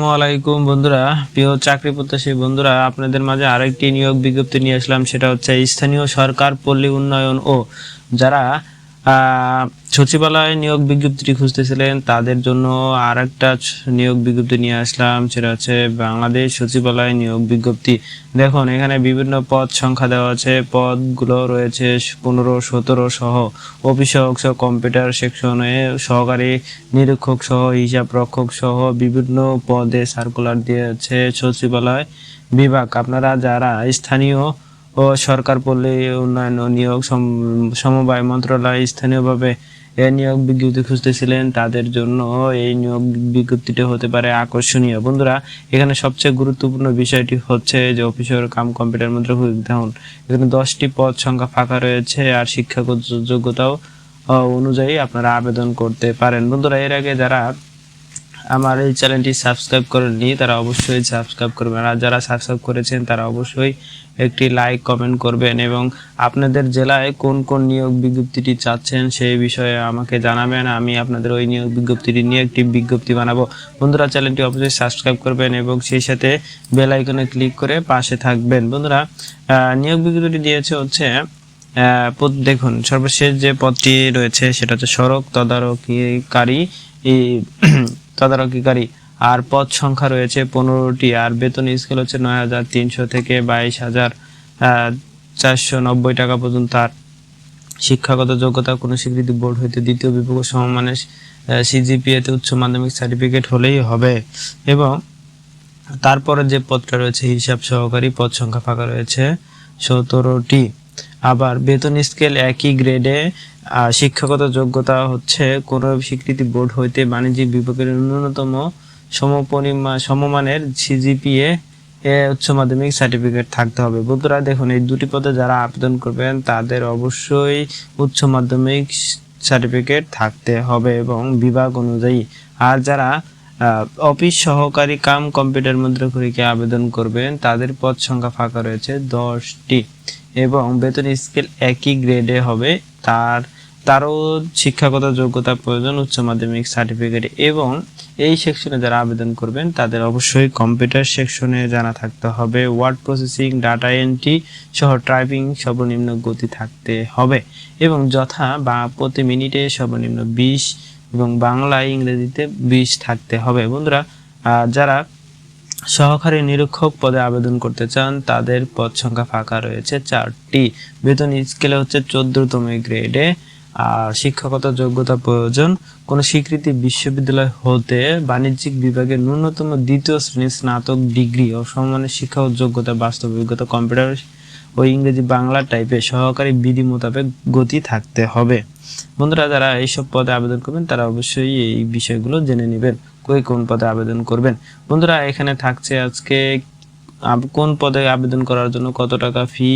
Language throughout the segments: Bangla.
আলাইকুম বন্ধুরা। প্রিয় চাকরি প্রত্যাশী বন্ধুরা, আপনাদের মাঝে আরেকটি নিয়োগ বিজ্ঞপ্তি নিয়ে আসলাম, সেটা হচ্ছে স্থানীয় সরকার পল্লী উন্নয়ন ও যারা সচিবালয় নিয়োগ বিজ্ঞপ্তিটি খুঁজতেছিলেন। তাদের জন্য আর একটা নিয়োগ বিজ্ঞপ্তি নিয়ে আসলাম, সেটা হচ্ছে বাংলাদেশ সচিবালয় নিয়োগ বিজ্ঞপ্তি। দেখুন, এখানে বিভিন্ন পদ সংখ্যা দেওয়া আছে। পদগুলো রয়েছে পনেরো, সতেরো সহ অফিসক সহ কম্পিউটার সেকশনে সহকারী, নিরীক্ষক সহ হিসাব রক্ষক সহ বিভিন্ন পদে সার্কুলার দিয়েছে সচিবালয় বিভাগ। আপনারা যারা স্থানীয় ও সরকার পল্লী উন্নয়ন ও নিয়োগ সমবায় মন্ত্রণালয় স্থানীয়ভাবে এ নিয়োগ বিজ্ঞপ্তি খুঁজতেছিলেন। তাদের জন্য এই নিয়োগ বিজ্ঞপ্তিটি হতে পারে আকর্ষণীয়। বন্ধুরা, এখানে সবচেয়ে গুরুত্বপূর্ণ বিষয়টি হচ্ছে যে অফিসের কাম কম্পিউটার মন্ত্র দেখুন এখানে দশটি পদ সংখ্যা ফাঁকা রয়েছে আর শিক্ষাগত যোগ্যতাও অনুযায়ী আপনারা আবেদন করতে পারেন। বন্ধুরা, এর আগে যারা আমার এই চ্যানেলটি সাবস্ক্রাইব করে করেননি, তারা অবশ্যই সাবস্ক্রাইব করবেন। আর যারা সাবস্ক্রাইব করেছেন, তারা অবশ্যই একটি লাইক কমেন্ট করবেন এবং আপনাদের জেলায় কোন কোন নিয়োগ বিজ্ঞপ্তিটি চাচ্ছেন সেই বিষয়ে আমাকে জানাবেন। আমি আপনাদের ওই নিয়োগ বিজ্ঞপ্তিটি নিয়ে একটি বিজ্ঞপ্তি বানাবো। বন্ধুরা চ্যানেলটি অবশ্যই সাবস্ক্রাইব করবেন এবং সেই সাথে বেল আইকনে ক্লিক করে পাশে থাকবেন। বন্ধুরা নিয়োগ বিজ্ঞপ্তিটি দিয়েছে হচ্ছে দেখুন, সর্বশেষ যে পদটি রয়েছে সেটা হচ্ছে সড়ক তদারকিকারী তদারকিকারী আর পদ সংখ্যা রয়েছে পনেরোটি, আর বেতন স্কেল হচ্ছে নয় হাজার তিনশো থেকে বাইশ হাজার চারশো নব্বই টাকা পর্যন্ত। আর শিক্ষাগত যোগ্যতা কোনো স্বীকৃতি বোর্ড হইতে দ্বিতীয় বিভাগ সমমানের সিজিপিএতে উচ্চ মাধ্যমিক সার্টিফিকেট হলেই হবে। এবং তারপরে যে পদটা রয়েছে, হিসাব সহকারী পদ সংখ্যা ফাঁকা রয়েছে সতেরোটি। আবার বেতন স্কেল একই গ্রেডে শিক্ষাগত যোগ্যতা হচ্ছে কোনো স্বীকৃতি বোর্ড হইতে বাণিজ্যিক বিভাগের ন্যূনতম সমপরিমা, সমমানের সিজিপিএ উচ্চ মাধ্যমিক সার্টিফিকেট থাকতে হবে। বন্ধুরা, দেখুন, এই দুটি পদে যারা আবেদন করবেন, তাদের অবশ্যই উচ্চ মাধ্যমিক সার্টিফিকেট থাকতে হবে এবং বিভাগ অনুযায়ী। আর যারা অফিস সহকারী কাম কম্পিউটার মুদ্রাক্ষরীকে আবেদন করবেন। তাদের পদ সংখ্যা ফাঁকা রয়েছে দশটি এবং বেতন স্কেল একই গ্রেডে হবে। তার, তারও শিক্ষাগত যোগ্যতা প্রয়োজন, উচ্চ মাধ্যমিক সার্টিফিকেট এবং এই সেকশনে যারা আবেদন করবেন, তাদের অবশ্যই কম্পিউটার সেকশনে জানা থাকতে হবে। ওয়ার্ড প্রসেসিং, ডাটা এন্ট্রি সহ টাইপিং সর্বনিম্ন গতি থাকতে হবে এবং যথা বা প্রতি মিনিটে সর্বনিম্ন বিশ এবং বাংলা, ইংরেজিতে বিশ থাকতে হবে। বন্ধুরা যারা সহকারী নিরীক্ষক পদে আবেদন করতে চান, তাদের পদ সংখ্যা ফাঁকা রয়েছে চারটি। বেতন স্কেলে হচ্ছে চোদ্দতম গ্রেডে। আর শিক্ষাগত যোগ্যতা প্রয়োজন। কোন স্বীকৃতি বিশ্ববিদ্যালয় হতে বাণিজ্যিক বিভাগের ন্যূনতম দ্বিতীয় শ্রেণির স্নাতক ডিগ্রি ও সমমানের শিক্ষাগত যোগ্যতা বাস্তব অভিজ্ঞতা কম্পিউটার ও ইংরেজি বাংলা টাইপে সহকারী বিধি মোতাবেক গতি থাকতে হবে। বন্ধুরা, যারা এইসব পদে আবেদন করবেন, তারা অবশ্যই এই বিষয়গুলো জেনে নেবেন। কই কোন পদে আবেদন করবেন? বন্ধুরা, এখানে থাকছে আজকে কোন পদে আবেদন করার জন্য কত টাকা ফি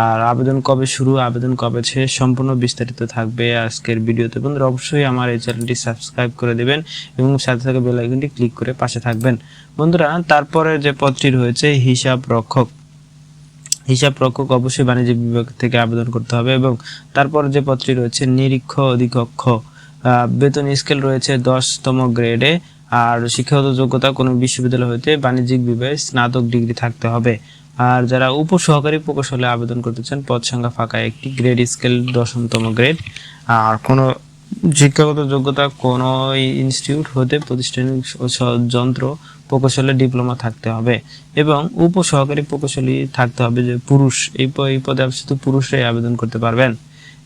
আর আবেদন কবে শুরু, আবেদন কবে শেষ, সম্পূর্ণ বিস্তারিত থাকবে আজকের ভিডিওতে। বন্ধুরা, অবশ্যই আমার এই চ্যানেলটি সাবস্ক্রাইব করে দেবেন এবং সাথে সাথে বেল আইকনটি ক্লিক করে পাশে থাকবেন। বন্ধুরা, তারপরে যে পদটি রয়েছে, হিসাব রক্ষক। হিসাব রক্ষক অবশ্যই বাণিজ্য বিভাগ থেকে আবেদন করতে হবে এবং তারপর যে পদটি রয়েছে, নিরীক্ষ অধিকক্ষ বেতন স্কেল রয়েছে দশতম গ্রেডে আর শিক্ষাগত যোগ্যতা কোনো বিশ্ববিদ্যালয় হইতে বাণিজ্যিক বিভাগে স্নাতক ডিগ্রি থাকতে হবে। আর যারা উপসহকারী প্রকৌশলে আবেদন করতে চান, পদ সংখ্যা ফাঁকা একটি গ্রেড স্কেল দশমতম গ্রেড আর কোনো শিক্ষাগত যোগ্যতা কোনো ইনস্টিটিউট হতে প্রতিষ্ঠানিক যন্ত্র প্রকৌশলে ডিপ্লোমা থাকতে হবে এবং উপসহকারী প্রকৌশলী থাকতে হবে যে পুরুষ। এই পদে শুধু পুরুষরাই আবেদন করতে পারবেন।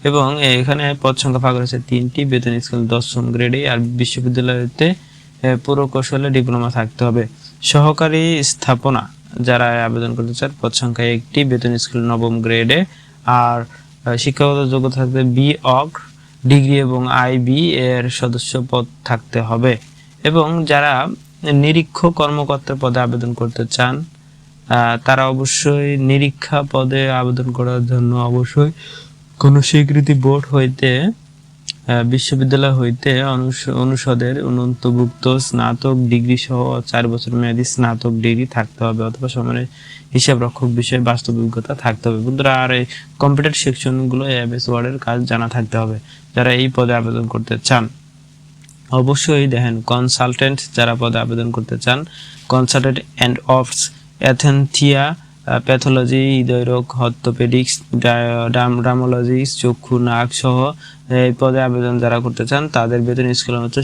এবং এখানে পদ সংখ্যা ফাঁকা রয়েছে তিনটি, বেতন স্কেল দশম গ্রেডে আর বিশ্ববিদ্যালয়তে পুরকৌশলে ডিপ্লোমা থাকতে হবে। সহকারী স্থাপনা, যারা আবেদন করতে চান, পদ সংখ্যা একটি, বেতন স্কেল নবম গ্রেডে আর শিক্ষাগত যোগ্যতা থাকবে বি অগ ডিগ্রি এবং আইবি এর সদস্য পদ থাকতে হবে এবং যারা নিরীক্ষ কর্মকর্তা পদে আবেদন করতে চান তারা অবশ্যই নিরীক্ষা পদে আবেদন করার জন্য অবশ্যই কোনো স্বীকৃতি বোর্ড হইতে বিশ্ববিদ্যালয় হইতে অনুষ- অনুষদের অন্তর্ভুক্ত স্নাতক ডিগ্রি সহ চার বছর মেয়াদী স্নাতক ডিগ্রি থাকতে হবে অথবা সমানের হিসাব রক্ষক বিষয়ে বাস্তব অভিজ্ঞতা থাকতে হবে। বন্ধুরা, আর এই কম্পিউটার সেকশনগুলো এমএস ওয়ার্ডের কাজ জানা থাকতে হবে, যারা এই পদে আবেদন করতে চান। অবশ্যই দেখেন কনসালটেন্ট যারা পদে আবেদন করতে চান কনসালটেন্ট অ্যান্ড অফস অ্যাথেন্থিয়া প্যাথোলজি হৃদয়রোগ হর্থোপেডিক্স ডামোলজি চক্ষু, নাক সহ, এই পদে আবেদন যারা করতে চান, তাদের বেতন স্কেল হচ্ছে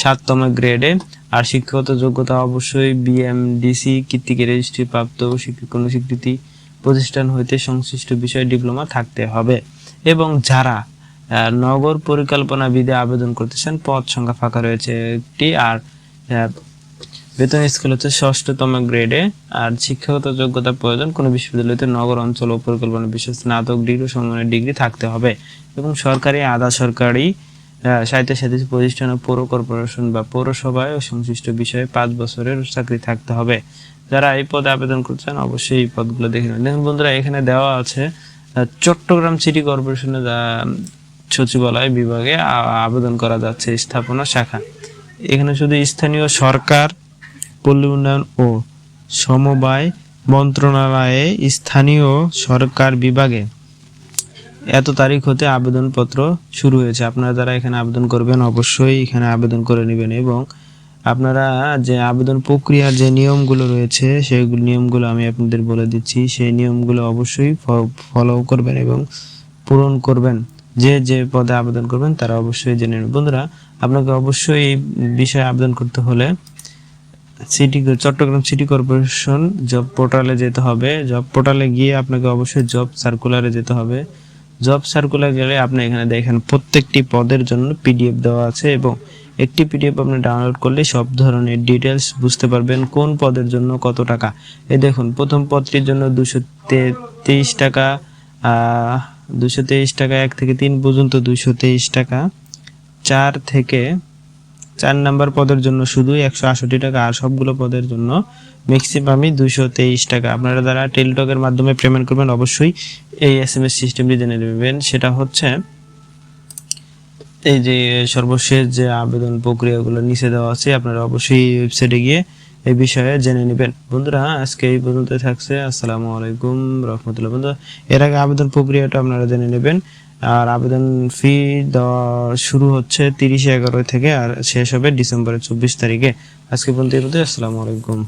সাততম গ্রেডে আর শিক্ষাগত যোগ্যতা অবশ্যই বিএমডিসি কৃত্তিকে রেজিস্ট্রি প্রাপ্ত শিক্ষা কোনো স্বীকৃতি প্রতিষ্ঠান হইতে সংশ্লিষ্ট বিষয়ে ডিপ্লোমা থাকতে হবে। এবং যারা নগর পরিকল্পনা বিধে আবেদন করতেছেন পদ সংখ্যা ফাঁকা রয়েছে একটি। আর বেতন স্কেল হচ্ছে ষষ্ঠতম গ্রেডে আর শিক্ষাগত যোগ্যতা প্রয়োজন কোনো বিশ্ববিদ্যালয়তে নগর অঞ্চল ও পরিকল্পনা বিশেষ স্নাতক ডিগ্রি সমমানের ডিগ্রি থাকতে হবে। এবং সরকারি আধা সরকারি আহ, সাহিত্য সাথী প্রতিষ্ঠান ও পৌর কর্পোরেশন বা পৌরসভায় ও সংশ্লিষ্ট বিষয়ে পাঁচ বছরের চাকরি থাকতে হবে। যারা এই পদে আবেদন করছেন অবশ্যই এই পদগুলো দেখে নেবেন। দেখুন বন্ধুরা এখানে দেওয়া আছে চট্টগ্রাম সিটি কর্পোরেশনে সচিবালয় বিভাগে আবেদন করা যাচ্ছে স্থাপনা শাখা। এখানে শুধু স্থানীয় সরকার পল্লী উন্নয়ন ও সমবায় মন্ত্রণালয়ে স্থানীয় সরকার বিভাগে এত তারিখ হতে আবেদনপত্র শুরু হয়েছে। আপনারা যারা এখানে আবেদন করবেন অবশ্যই এখানে আবেদন করে নেবেন এবং আপনারা যে আবেদন প্রক্রিয়ার যে নিয়মগুলো রয়েছে, সেই নিয়মগুলো আমি আপনাদের বলে দিচ্ছি। সেই নিয়মগুলো অবশ্যই ফলো করবেন এবং পূরণ করবেন। যে যে পদে আবেদন করবেন তারা অবশ্যই জেনে নেবেন। বন্ধুরা, আপনাকে অবশ্যই এই বিষয়ে আবেদন করতে হলে city Chattogram city corporation job পোর্টালে যেতে হবে। জব পোর্টালে গিয়ে আপনাকে অবশ্যই জব সার্কুলারে যেতে হবে। জব সার্কুলার গেলে আপনি এখানে দেখেন প্রত্যেকটি পদের জন্য পিডিএফ দেওয়া আছে এবং একটি পিডিএফ আপনি ডাউনলোড করলে সব ধরনের ডিটেলস বুঝতে পারবেন কোন পদের জন্য কত টাকা। এই দেখুন, প্রথম পদটির জন্য দুশো তেইশ টাকা দুশো তেইশ টাকা, এক থেকে তিন পর্যন্ত দুশো তেইশ টাকা, চার থেকে চার নাম্বার পদের জন্য শুধুই একশো আষট্টি টাকা আর সবগুলো পদের জন্য ম্যাক্সিমামই দুশো তেইশ টাকা। আপনারা যারা টেলিটকের মাধ্যমে পেমেন্ট করবেন, অবশ্যই এই এস এম এস সিস্টেমটি জেনে নেবেন। সেটা হচ্ছে, এই যে সর্বশেষ যে আবেদন প্রক্রিয়াগুলো নিচে দেওয়া আছে, আপনারা অবশ্যই ওয়েবসাইটে গিয়ে এই বিষয়ে জেনে নেবেন। বন্ধুরা, আজকে এই পর্যন্ত থাকছে। আসসালামু আলাইকুম রহমতুল্লাহ। বন্ধুরা, এর আগে আবেদন প্রক্রিয়াটা আপনারা জেনে নেবেন। আর আবেদন ফি শুরু হচ্ছে তিরিশে এগারো থেকে আর শেষ হবে ডিসেম্বরের চব্বিশ তারিখে। আজকে পর্যন্ত আসসালামু আলাইকুম।